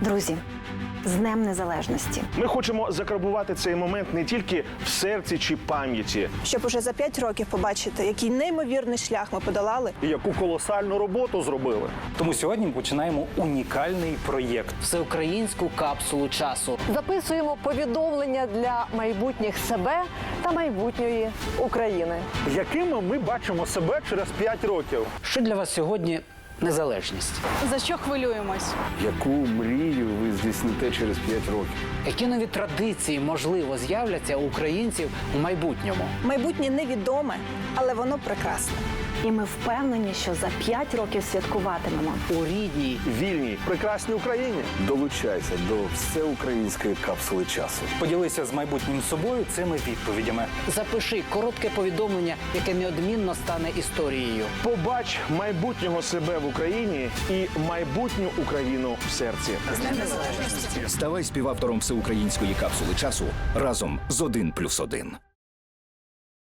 Друзі, з Днем Незалежності. Ми хочемо закарбувати цей момент не тільки в серці чи пам'яті. щоб уже за 5 років побачити, який неймовірний шлях ми подолали. І яку колосальну роботу зробили. Тому сьогодні ми починаємо унікальний проєкт. всеукраїнську капсулу часу. Записуємо повідомлення для майбутніх себе та майбутньої України. Якими ми бачимо себе через 5 років? Що для вас сьогодні незалежність? За що хвилюємось? Яку мрію ви здійсните через 5 років? Які нові традиції можливо з'являться у українців у майбутньому? Майбутнє невідоме, але воно прекрасне. І ми впевнені, що за 5 років святкуватимемо. У рідній Вільній. Прекрасній Україні. Долучайся до всеукраїнської капсули часу. Поділися з майбутнім собою цими відповідями. запиши коротке повідомлення, яке неодмінно стане історією. Побач майбутнього себе в Україні і майбутню Україну в серці. Ставай співавтором всеукраїнської капсули часу разом з 1+,1.